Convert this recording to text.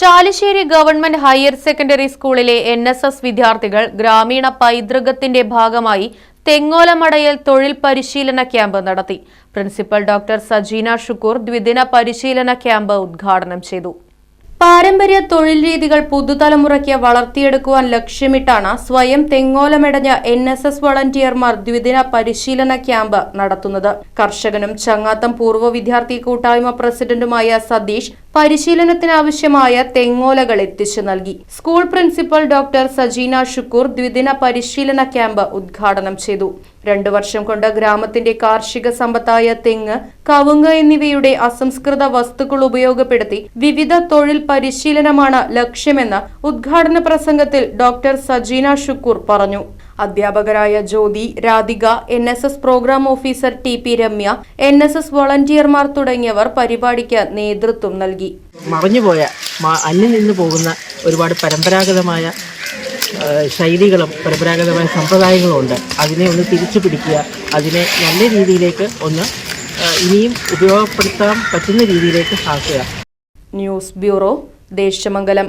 Chalissery government higher secondary സ്കൂളിലെ N S S വിദ്യാർത്ഥികൾ ഗ്രാമീണ പൈതൃകത്തിന്റെ ഭാഗമായി തെങ്ങോലമടയിൽ തൊഴിൽ പരിശീലന ക്യാമ്പ് നടത്തി. പ്രിൻസിപ്പൽ ഡോക്ടർ സജീന ഷുക്കൂർ ദ്വിദിന പരിശീലന ക്യാമ്പ് ഉദ്ഘാടനം ചെയ്തു. പാരമ്പര്യ തൊഴിൽ രീതികൾ പുതുതലമുറയ്ക്ക് വളർത്തിയെടുക്കുവാൻ ലക്ഷ്യമിട്ടാണ് സ്വയം തെങ്ങോലമെടഞ്ഞ എൻ എസ് എസ് വളണ്ടിയർമാർ ദ്വിദിന പരിശീലന ക്യാമ്പ് നടത്തുന്നത്. കർഷകനും ചങ്ങാത്തം പൂർവ വിദ്യാർത്ഥി കൂട്ടായ്മ പ്രസിഡന്റുമായ സതീഷ് പരിശീലനത്തിനാവശ്യമായ തെങ്ങോലകൾ എത്തിച്ചു നൽകി. School principal doctor Sajeena Shukkur ദ്വിദിന പരിശീലന ക്യാമ്പ് ഉദ്ഘാടനം ചെയ്തു. രണ്ടു വർഷം കൊണ്ട് ഗ്രാമത്തിന്റെ കാർഷിക സമ്പത്തായ തെങ്ങ് കവുങ്ങ് എന്നിവയുടെ അസംസ്കൃത വസ്തുക്കൾ ഉപയോഗപ്പെടുത്തി വിവിധ തൊഴിൽ പരിശീലനമാണ് ലക്ഷ്യമെന്ന് ഉദ്ഘാടന പ്രസംഗത്തിൽ ഡോക്ടർ സജീന ഷുക്കൂർ പറഞ്ഞു. അധ്യാപകരായ Jyothi Radhika N S S programme officer T P Ramya N S S വോളണ്ടിയർമാർ തുടങ്ങിയവർ പരിപാടിക്ക് നേതൃത്വം നൽകി. മറഞ്ഞുപോയ അന്യം നിന്ന് പോകുന്ന ഒരുപാട് പരമ്പരാഗതമായ ശൈലികളും പരമ്പരാഗതമായ സമ്പ്രദായങ്ങളും ഉണ്ട്. അതിനെ ഒന്ന് തിരിച്ചു പിടിക്കുക അതിനെ നല്ല രീതിയിലേക്ക് ഒന്ന് ഇനിയും ഉപയോഗപ്പെടുത്താൻ പറ്റുന്ന രീതിയിലേക്ക് ആക്കുക ന്യൂസ് ബ്യൂറോ ദേശമംഗലം.